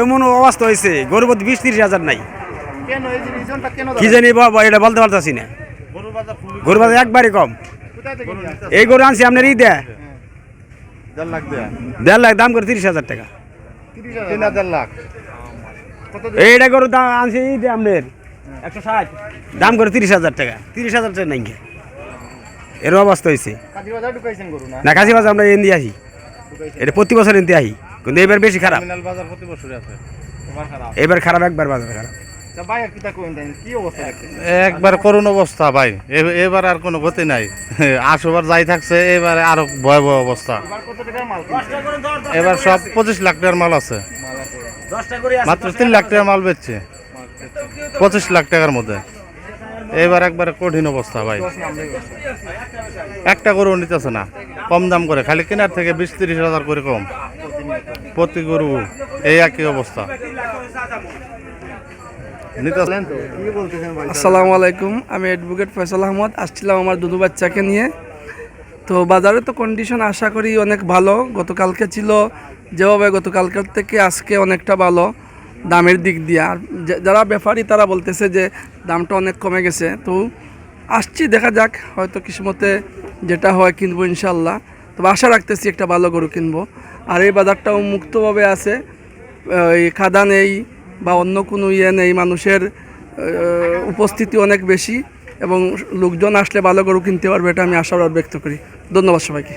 এমন অবস্থা হয়েছে মধ্যে বিশ তিরিশ হাজার নাই। কি জানি বাবা এটা বলতে পারতাছি না। গরুর বাজার একবারই কম? এই গরু আনছি আপনার ঈদে। দেড় লাখ দেয়া। দেড় লাখ দাম করে তিরিশ হাজার টাকা। এইটা গরু দাম আনছি ঈদে আপনার একশো ষাট। দাম করে তিরিশ হাজার টাকা। তিরিশ হাজার টাকা নাই। এর অবস্থা হয়েছে। কাজী বাজার ঢুকাইছেন গরু না? না কাশি বাজার আমরা এনে আসি। এটা প্রতি বছর এনতে আসি। কিন্তু এবার বেশি খারাপ। টার্মিনাল বাজার প্রতি বছরই আছে। এবার খারাপ। এবার খারাপ একবার বাজার খারাপ। একবার করুণ অবস্থা ভাই। এবার আর কোনো গতি নাই। আসবার যাই থাকছে এবারে আরও ভয়াবহ অবস্থা। এবার কত টাকার মাল কিনছেন? এবার সব পঁচিশ লাখ টাকার মাল আছে। মাত্র তিন লাখ টাকার মাল বেচছে। পঁচিশ লাখ টাকার মধ্যে। এবার একবারে কঠিন অবস্থা ভাই। একটা গরু নিতেছে না। কম দাম করে, খালি কেনার থেকে বিশ তিরিশ হাজার করে কম। প্রতি গরু এই একই অবস্থা। আসসালামু আলাইকুম, আমি অ্যাডভোকেট ফয়সাল আহমদ, আসছিলাম আমার দুধু বাচ্চাকে নিয়ে। তো বাজারে তো কন্ডিশন আশা করি অনেক ভালো, গতকালকে ছিল, যেভাবে গতকালকের থেকে আজকে অনেকটা ভালো, দামের দিক দিয়ে। আর যারা ব্যাপারী তারা বলতেছে যে দামটা অনেক কমে গেছে। তো আসছি, দেখা যাক, হয়তো কিসমতে যেটা হয় কিনবো ইনশাল্লাহ। তবে আশা রাখতেছি একটা ভালো গরু কিনবো। আর এই বাজারটাও মুক্তভাবে আছে। এই খাদা নেই বা অন্য কোনো ইয়ে নেই, মানুষের উপস্থিতি অনেক বেশি এবং লোকজন আসলে ভালো গরু কিনতে পারবে এটা আমি আশা ব্যক্ত করি। ধন্যবাদ সবাইকে।